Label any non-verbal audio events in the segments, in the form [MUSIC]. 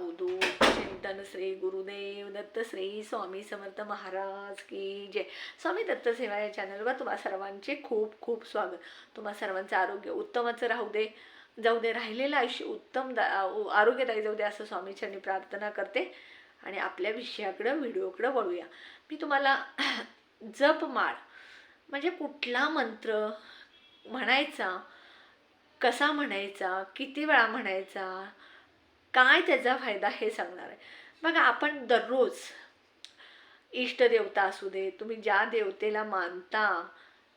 अवधूत चिंतन श्री गुरुदेव दत्त श्री स्वामी समर्थ महाराज की जय. स्वामी दत्त सेवा या चॅनलवर तुम्हा सर्वांचे खूप खूप स्वागत. तुम्हा सर्वांचं आरोग्य उत्तमच राहू दे जाऊ दे राहिलेलं आयुष्य उत्तम दा आरोग्यदायी जाऊ दे असं स्वामीच्यांनी प्रार्थना करते. आणि आपल्या विषयाकडं व्हिडिओकडं वळूया. मी तुम्हाला [CLEARS THROAT] जपमाळ म्हणजे कुठला मंत्र म्हणायचा कसा म्हणायचा किती वेळा म्हणायचा काय त्याचा फायदा हे सांगणार आहे. बघा आपण दररोज इष्टदेवता असू दे तुम्ही ज्या देवतेला मानता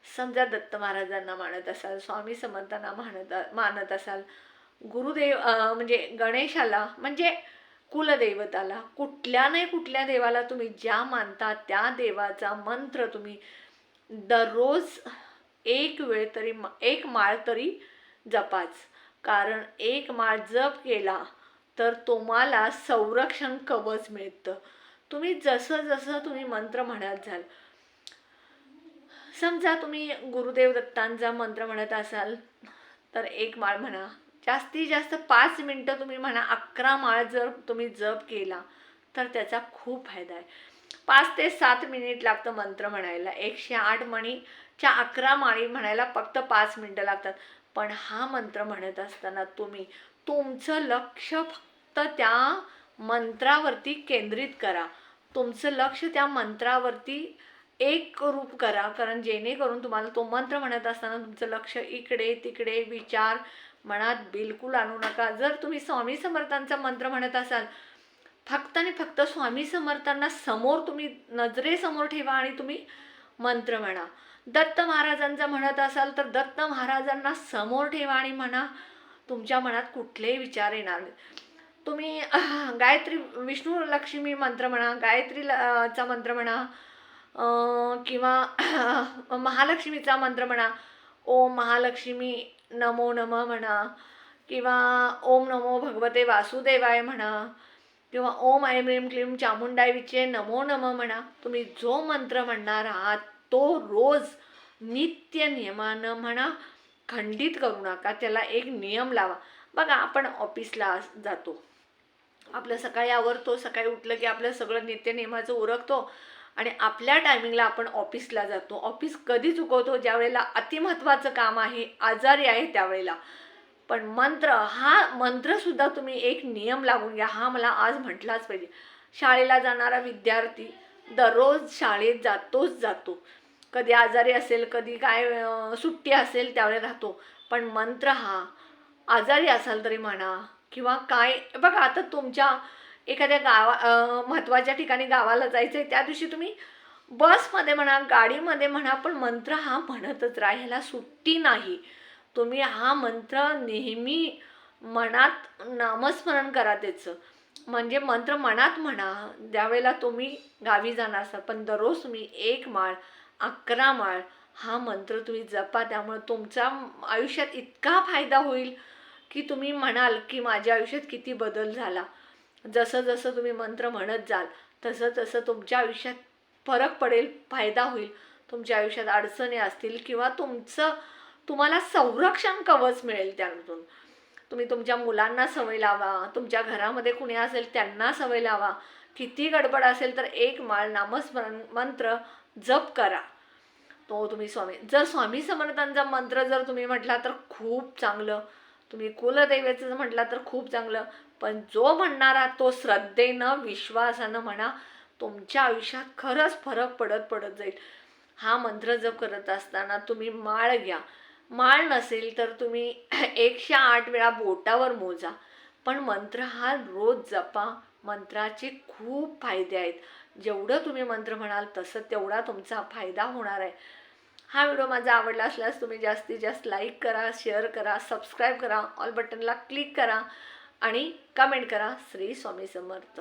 समजा दत्त महाराजांना मानत असाल स्वामी समर्थांना मानत मानत असाल गुरुदेव म्हणजे गणेशाला म्हणजे कुलदैवताला कुठल्या नाही कुठल्या देवाला तुम्ही ज्या मानता त्या देवाचा मंत्र तुम्ही दररोज एक वेळ तरी एक माळ तरी जपाच. कारण एक माळ जप केला तर तुम्हाला संरक्षण कवच मिळतं. तुम्ही जसं जसं तुम्ही मंत्र म्हणत जाल. समजा तुम्ही गुरुदेव दत्तांचा मंत्र म्हणत असाल तर एक माळ म्हणा. जास्तीत जास्त पाच मिनटं तुम्ही म्हणा अकरा माळ जर तुम्ही जप केला तर त्याचा खूप फायदा आहे. पाच ते सात मिनिट लागतं मंत्र म्हणायला. एकशे आठ मणीच्या अकरा माळी म्हणायला फक्त पाच मिनटं लागतात. पण हा मंत्र म्हणत असताना तुम्ही तुमचं लक्ष फक्त त्या मंत्रावरती केंद्रित करा. तुमचं लक्ष त्या मंत्रावरती एक रूप करा कारण जेणेकरून तुम्हाला तो मंत्र म्हणत असताना तुमचं लक्ष इकडे तिकडे विचार मनात बिलकुल आणू नका. जर तुम्ही स्वामी समर्थांचा मंत्र म्हणत असाल फक्त आणि फक्त स्वामी समर्थांना समोर तुम्ही नजरेसमोर ठेवा आणि तुम्ही मंत्र म्हणा. दत्त महाराजांचा म्हणत असाल तर दत्त महाराजांना समोर ठेवा आणि म्हणा तुमच्या मनात कुठलेही विचार येणार नाहीत. तुम्ही [LAUGHS] गायत्री विष्णू लक्ष्मी मंत्र म्हणा गायत्री ल- चा मंत्र म्हणा किंवा [LAUGHS] महालक्ष्मीचा मंत्र म्हणा ओम महालक्ष्मी नमो नम म्हणा किंवा ओम नमो भगवते वासुदेवाय म्हणा किंवा ओम ऐम ह्रीम क्लीम चामुंडाय विचे नमो नम म्हणा तुम्ही जो मंत्र म्हणणार आहात तो रोज नित्य नियमानं म्हणा खंडित करू नका त्याला एक नियम लावा. बघा आपण ऑफिसला जातो. आपलं सकाळी आवरतो सकाळी उठलं की आपलं सगळं नित्यनेमाचं उरकतो आणि आपल्या टायमिंगला आपण ऑफिसला जातो. ऑफिस कधी चुकवतो ज्या वेळेला अतिमहत्वाचं काम आहे आजारी आहे त्यावेळेला. पण मंत्र हा मंत्रसुद्धा तुम्ही एक नियम लागून घ्या. हा मला आज म्हटलाच पाहिजे. शाळेला जाणारा विद्यार्थी दररोज शाळेत जातोच जातो. कधी आजारी असेल कधी काय सुट्टी असेल त्यावेळेला राहतो. पण मंत्र हा आजारी असाल तरी म्हणा किंवा काय बघा आता तुमच्या एखाद्या गावा महत्त्वाच्या ठिकाणी गावाला जायचं आहे त्या दिवशी तुम्ही बसमध्ये म्हणा गाडीमध्ये म्हणा पण मंत्र हा म्हणतच राहा ह्याला सुट्टी नाही. तुम्ही हा मंत्र नेहमी मनात नामस्मरण करा त्याचं. म्हणजे मंत्र मनात म्हणा ज्यावेळेला तुम्ही गावी जाणार असाल पण दररोज तुम्ही एक माळ अकरा माळ हा मंत्र तुम्ही जपा त्यामुळे तुमचा आयुष्यात इतका फायदा होईल. की तुम्ही म्हणाल की माझ्या आयुष्यात किती बदल झाला. जसं जसं तुम्ही मंत्र म्हणत जाल तसं तसं तुमच्या आयुष्यात फरक पडेल फायदा होईल. तुमच्या आयुष्यात अडचणी असतील किंवा तुमचं तुम्हाला संरक्षण कवच मिळेल त्यातून. तुम्ही तुमच्या मुलांना सवय लावा तुमच्या घरामध्ये कुणी असेल त्यांना सवय लावा. किती गडबड असेल तर एक माळ नामस्मरण मंत्र जप करा. तो तुम्ही स्वामी जर स्वामी समर्थांचा मंत्र जर तुम्ही म्हटला तर खूप चांगलं. तुम्ही कुलदैवाचं म्हटला तर खूप चांगलं. पण जो म्हणणारा तो श्रद्धेनं विश्वासानं म्हणा तुमच्या आयुष्यात खरंच फरक पडत पडत जाईल. हा मंत्र जप करत असताना तुम्ही माळ घ्या. माळ नसेल तर तुम्ही [CLEARS THROAT] एकशे आठ वेळा बोटावर मोजा. पण मंत्र हा रोज जपा. मंत्राचे खूप फायदे आहेत. जेवढं तुम्ही मंत्र म्हणाल तसं तेवढा तुमचा फायदा होणार आहे. हा व्हिडिओ माझा आवडला असल्यास तुम्ही जास्तीत जास्त लाईक करा शेअर करा सबस्क्राईब करा ऑल बटनला क्लिक करा आणि कमेंट करा श्री स्वामी समर्थ.